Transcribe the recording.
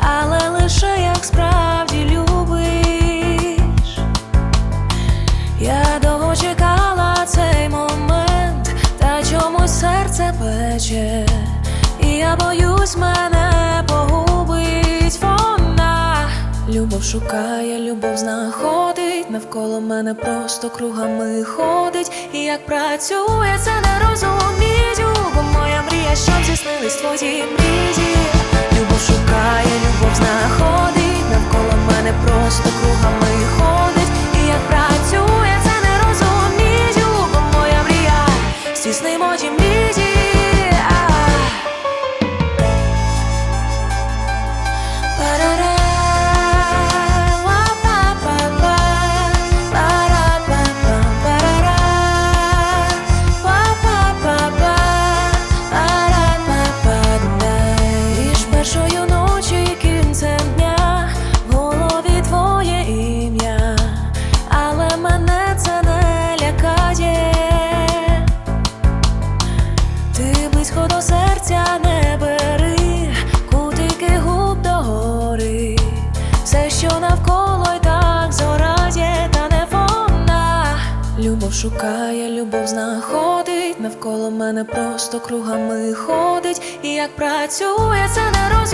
але лише як справді любиш. Я довго чекала цей момент, та чомусь серце пече, і я боюсь, мене погубить вона. Любов шукає, любов знаходить, навколо мене просто кругами ходить. І як працює, це не розумію, бо моя мрія, щоб здійснились твої мрії. Любов шукає, любов знаходить, навколо мене просто кругами близько до серця не бери, кутики губ до гори, все, що навколо й так є, та не вона. Любов шукає, любов знаходить, навколо мене просто кругами ходить. І як працює, це не розумію,